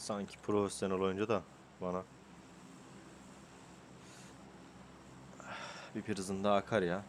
Sanki profesyonel oyuncu da bana. Bir prizin daha akar ya.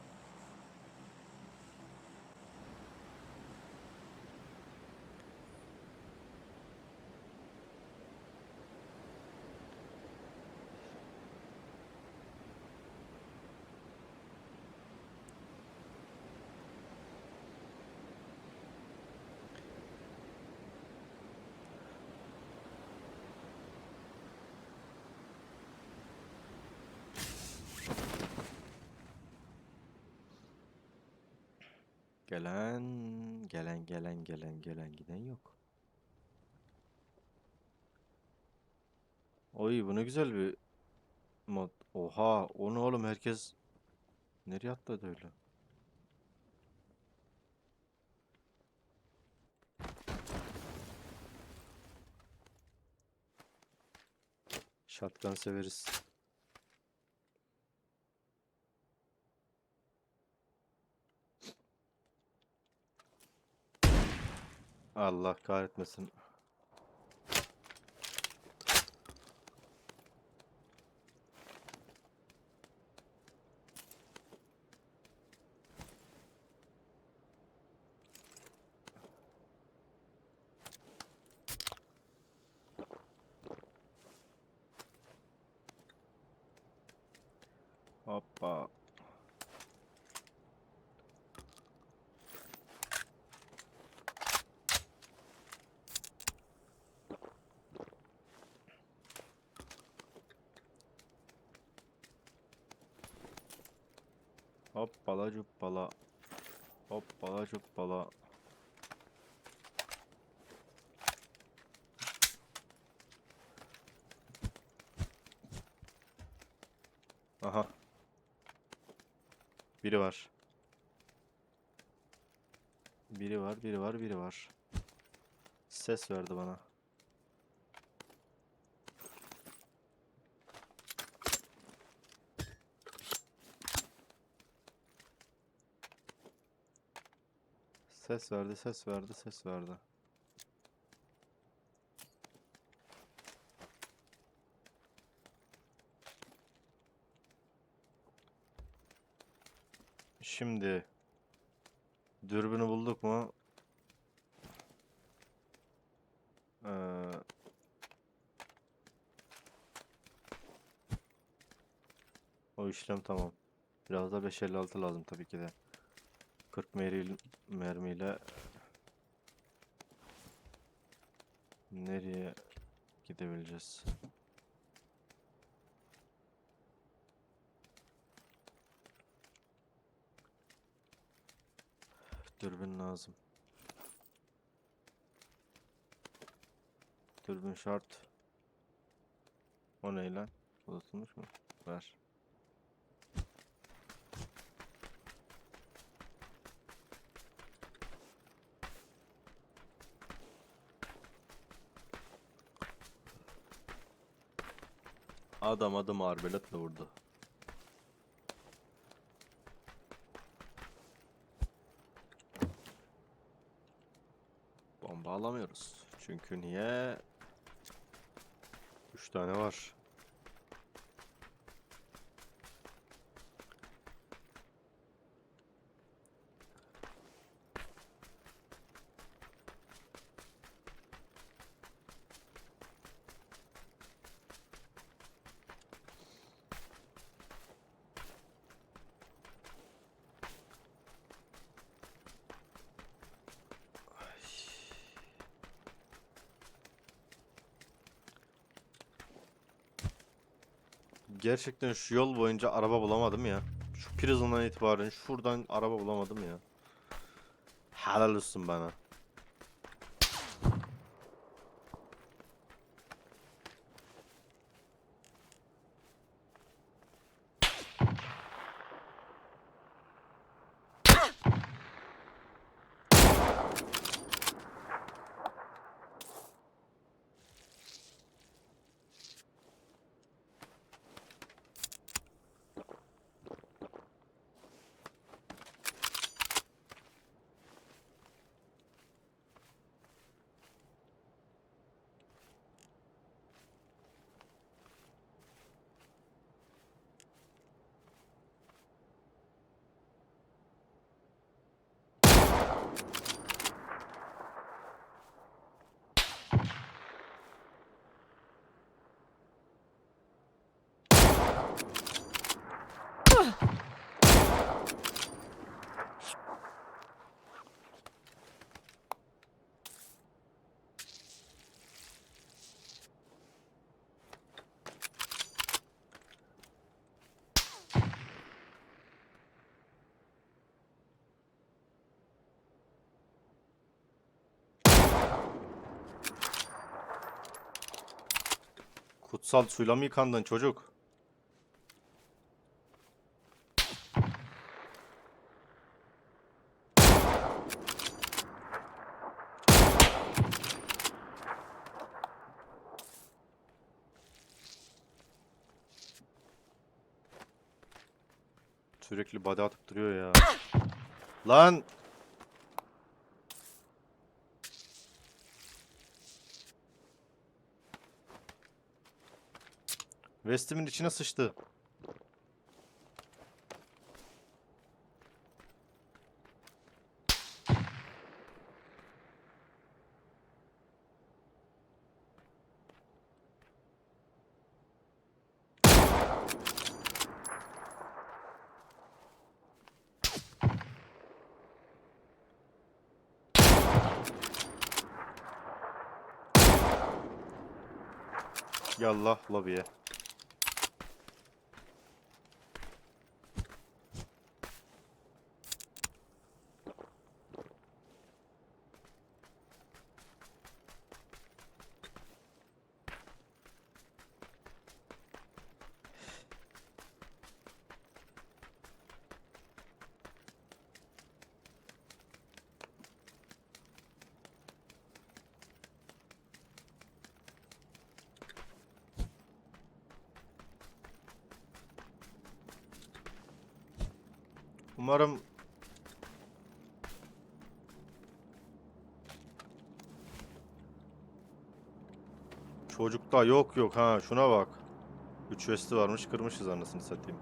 Gelen, gelen, gelen, gelen, gelen, giden yok. Oy bu ne güzel bir mod. Oha, o ne oğlum herkes nereye atladı öyle? Shotgun severiz. Allah kahretmesin. Hoppala cuppala. Hoppala cuppala. Aha. Biri var. Biri var, biri var, biri var. Ses verdi bana. Ses verdi, ses verdi, ses verdi. Şimdi dürbünü bulduk mu? Ee, o işlem tamam. Biraz da 556 lazım tabii ki de. 40 meril mermiyle nereye gidebileceğiz? Dürbün lazım. Dürbün şart. O ne lan? Uzatılmış mı? Ver. Adam adım arbeletle vurdu. Bomba alamıyoruz. Çünkü niye? 3 tane var. Gerçekten şu yol boyunca araba bulamadım ya. Şu Prison'dan itibaren şuradan araba bulamadım ya. Helal olsun bana. Kutsal suyla mı yıkandın çocuk? Sürekli body atıp duruyor ya. Lan! Vestimin içine sıçtı. Yallah lobiye. Çocukta yok yok ha şuna bak. 3 vesti varmış kırmışız anasını satayım.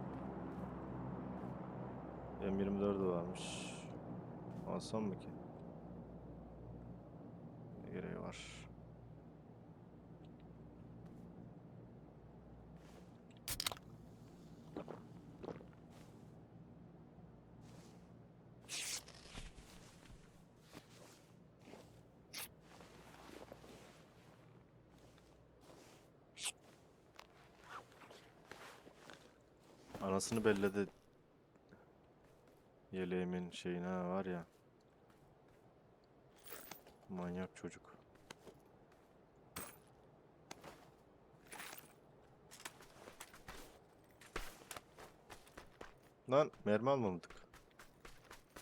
M24'ü varmış. Alsam mı ki? Ne gereği var? Anasını belledi. Yeleğimin şeyine var ya. Manyak çocuk. Lan mermi almadık.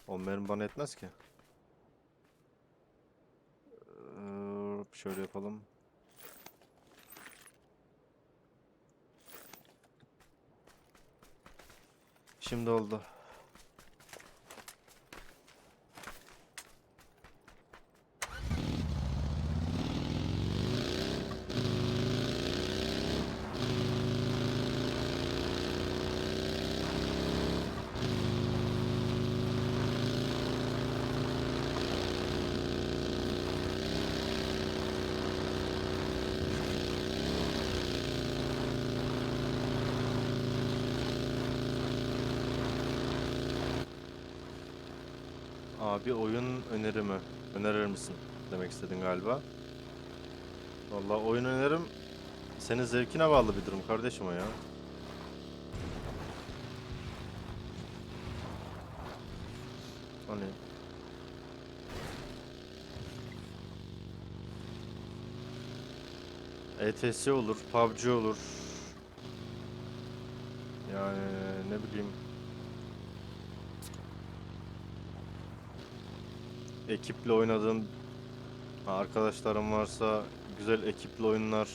O mermi bana etmez ki. Ee, şöyle yapalım. Şimdi oldu. Abi oyun önerimi önerir misin demek istedin galiba. Vallahi oyun önerim senin zevkine bağlı bir durum kardeşim o ya. Hani ETS olur, PUBG olur. Yani ne bileyim ekiple oynadığın arkadaşlarım varsa güzel ekiple oyunlar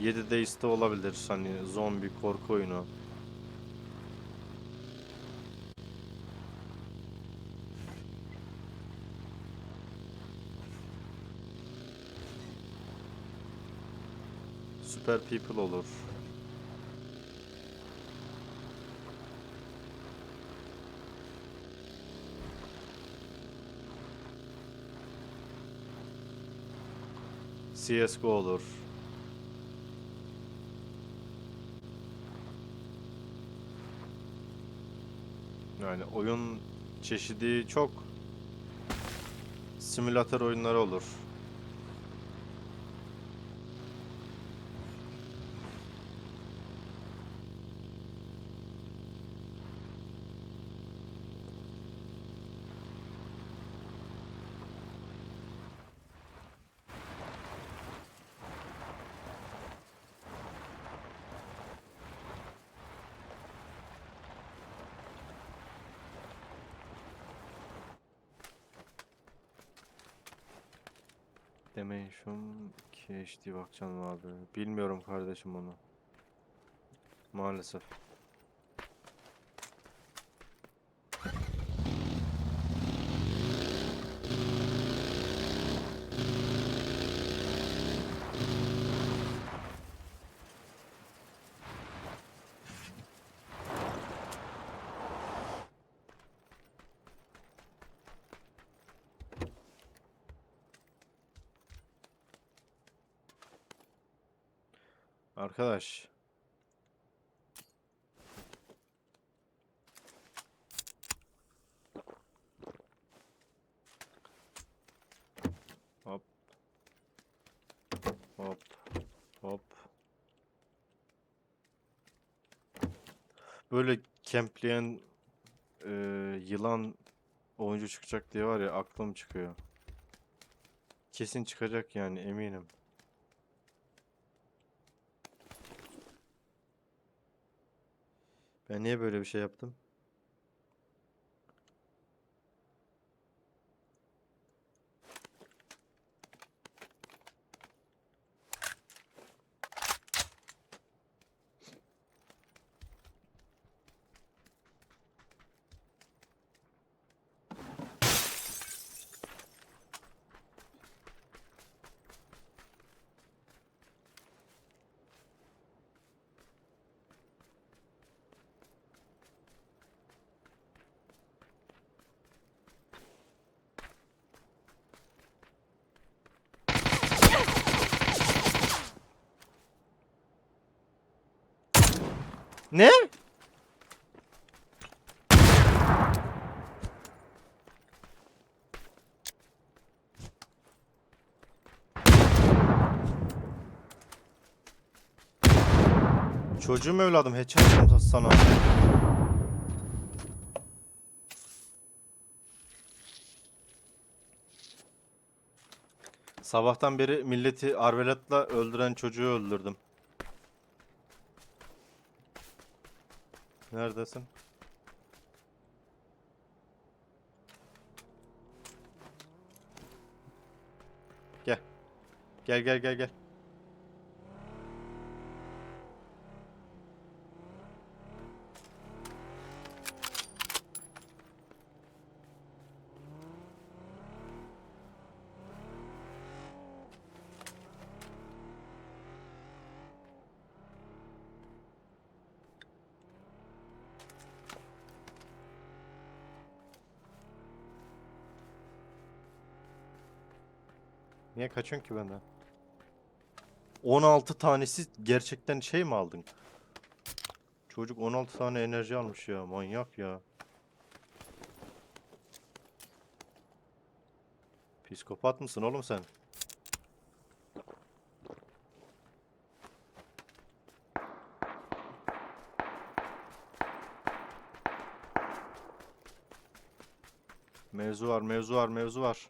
7 Days'te olabilir hani zombi korku oyunu. Super People olur. CSGO olur. Yani oyun çeşidi çok. Simülatör oyunları olur. Dimension HD bakacağım abi. Bilmiyorum kardeşim onu. Maalesef. Arkadaş. Hop. Hop. Hop. Böyle kempleyen eee, yılan oyuncu çıkacak diye var ya aklım çıkıyor. Kesin çıkacak yani eminim. Ben niye böyle bir şey yaptım? Ne? Çocuğum evladım headshot sana. Sabahtan beri milleti arvelatla öldüren çocuğu öldürdüm. Neredesin? Gel. Gel gel gel gel. Niye kaçıyorsun ki benden? 16 tanesi gerçekten şey mi aldın? Çocuk 16 tane enerji almış ya. Manyak ya. Psikopat mısın oğlum sen? Mevzu var, mevzu var, mevzu var.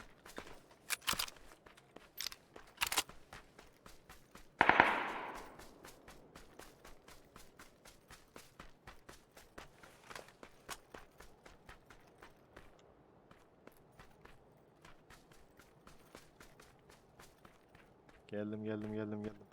Geldim, geldim, geldim, geldim.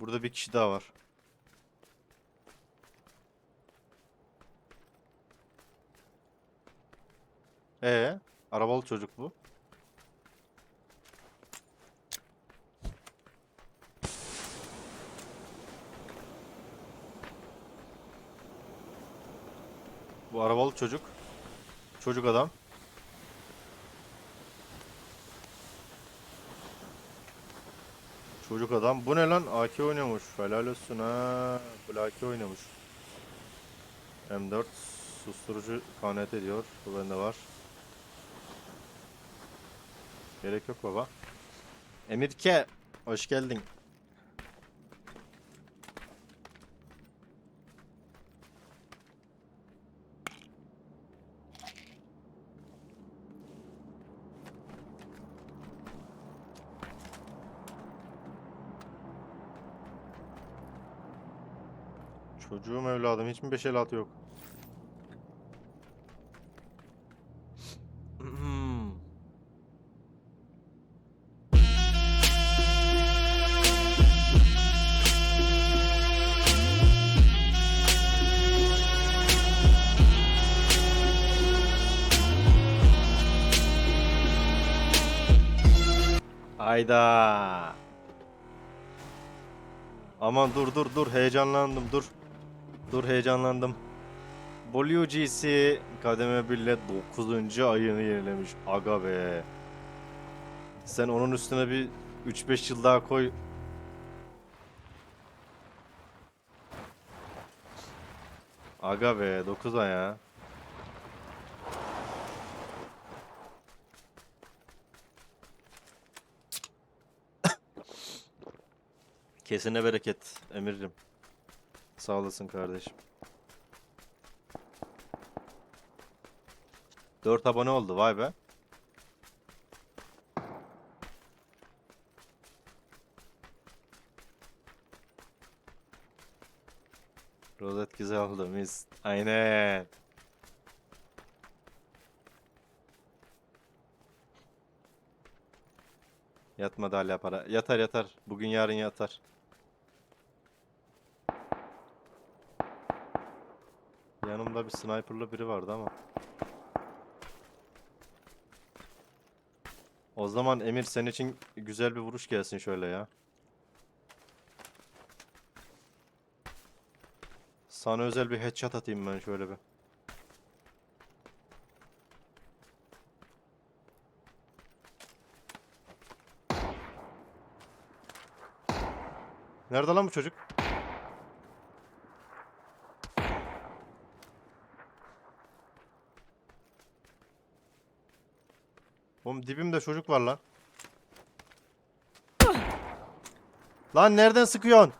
Burada bir kişi daha var. Ee, arabalı çocuk bu. Bu arabalı çocuk. Çocuk adam. Çocuk adam. Bu ne lan? AK oynuyormuş. Helal olsun ha. Bu AK oynamış. M4 susturucu kanet ediyor. Bu bende var. Gerek yok baba. Emirke. Hoş geldin. Çocuğum evladım hiç mi 5 el atı yok? Hmm. Ayda. Aman dur dur dur heyecanlandım dur. Dur heyecanlandım. Bolio GC kademe 1 ile 9. ayını yenilemiş. Aga be. Sen onun üstüne bir 3-5 yıl daha koy. Aga be 9 ay ya. Kesine bereket Emir'cim. Sağ olasın kardeşim. 4 abone oldu vay be. Rozet güzel oldu mis. Aynen. Yatmadı hala para. Yatar yatar. Bugün yarın yatar. Yanımda bir sniperlı biri vardı ama. O zaman Emir senin için güzel bir vuruş gelsin şöyle ya. Sana özel bir headshot atayım ben şöyle bir. Nerede lan bu çocuk? Dibimde çocuk var lan. Lan nereden sıkıyorsun?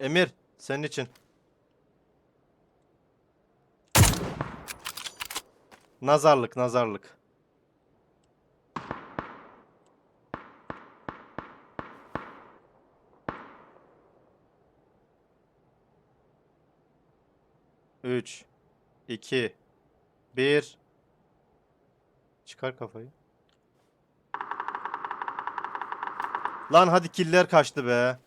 Emir, senin için. Nazarlık, nazarlık. Üç, iki, bir. Çıkar kafayı. Lan hadi killer kaçtı be.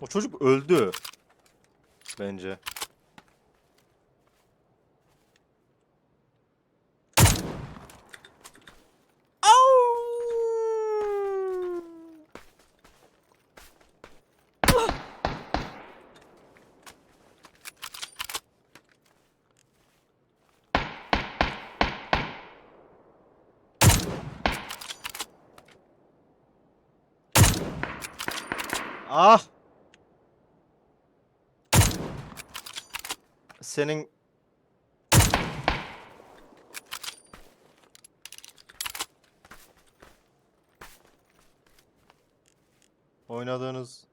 O çocuk öldü. Bence. Senin oynadığınız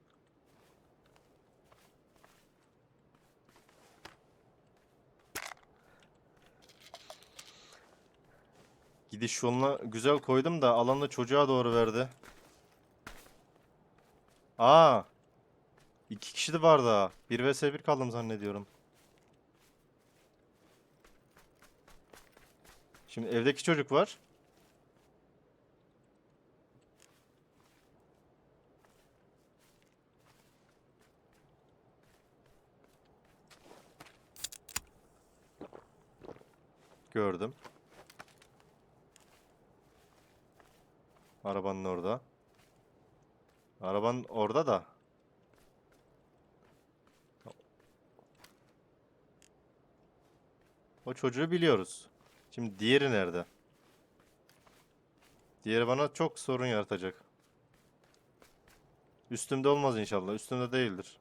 gidiş yoluna güzel koydum da alanı çocuğa doğru verdi. Aa! İki kişi de var daha. 1 vs 1 kaldım zannediyorum. Şimdi evdeki çocuk var. Gördüm. Arabanın orada. Arabanın orada da. O çocuğu biliyoruz. Şimdi diğeri nerede? Diğeri bana çok sorun yaratacak. Üstümde olmaz inşallah. Üstümde değildir.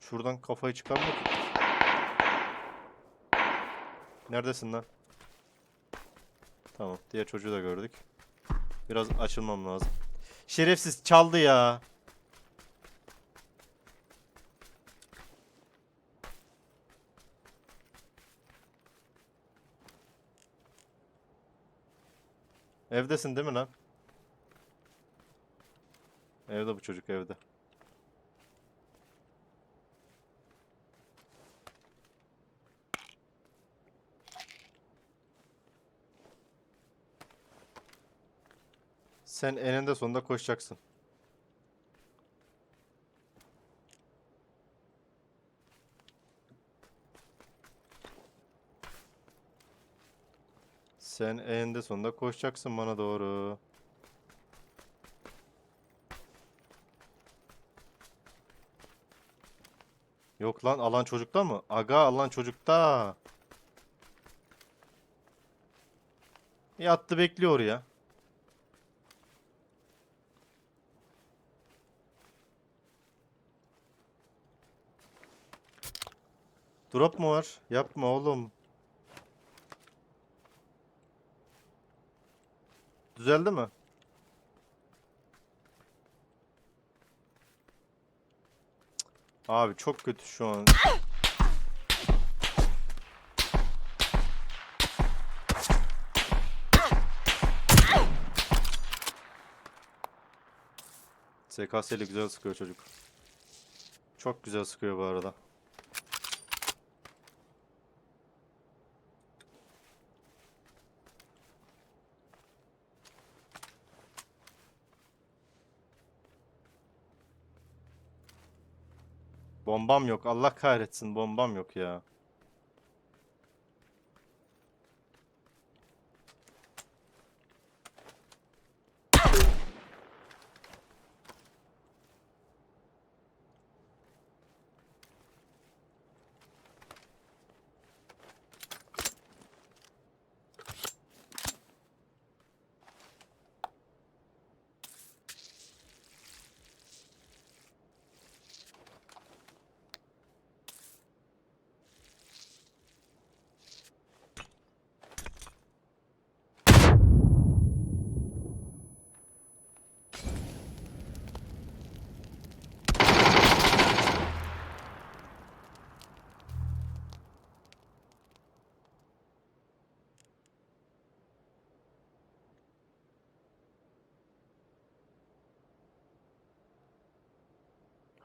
Şuradan kafayı çıkarma ki. Neredesin lan? Tamam. Diğer çocuğu da gördük. Biraz açılmam lazım. Şerefsiz çaldı ya. Evdesin değil mi lan? Evde bu çocuk evde. Sen eninde sonunda koşacaksın. Sen eninde sonunda koşacaksın bana doğru. Yok lan alan çocukta mı? Aga alan çocukta. Yattı bekliyor ya. Drop mu var? Yapma oğlum. Düzeldi mi? Abi çok kötü şu an. SKS'li güzel sıkıyor çocuk. Çok güzel sıkıyor bu arada. Bombam yok. Allah kahretsin bombam yok ya.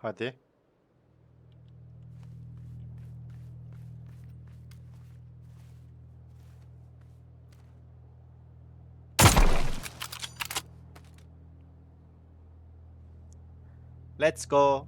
Hadi. Let's go.